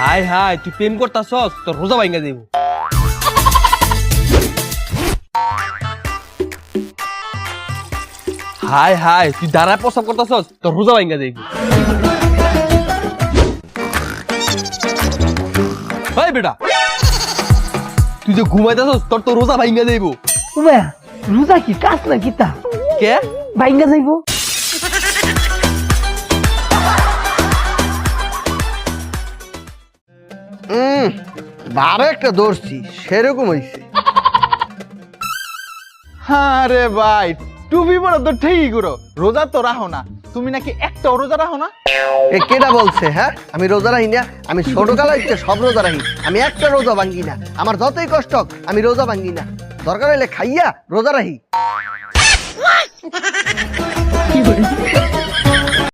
High high তুই প্রেম করতাছস? তোর রোজা ভাঙ্গা দেব। হাই হাই তুই দাঁড়ায় প্রস্তাব করতাছস? তোর রোজা ভাঙ্গা দেব। হাই বেটা তুই যে ঘুমাইতাছস তোর তো রোজা ভাঙ্গা দেব। রোজা কি? কাজ না কিতা কে? বাইঙ্গা যাইবো হুম বারো একটা ধরছি সেরকম হয়েছে আরে ভাই টুপি পরে তো ঠিকই করো রোজা তো রাখো না। তুমি নাকি একটাও রোজা রাখো না? এ কেটা বলছে হ্যাঁ? আমি রোজা রাখি না আমি ছোটকালে হচ্ছে সব রোজা রাখি আমি একটা রোজা ভাঙ্গি না আমার যতই কষ্ট হোক, আমি রোজা ভাঙ্গি না। দরকার হলে খাইয়া রোজা রাখি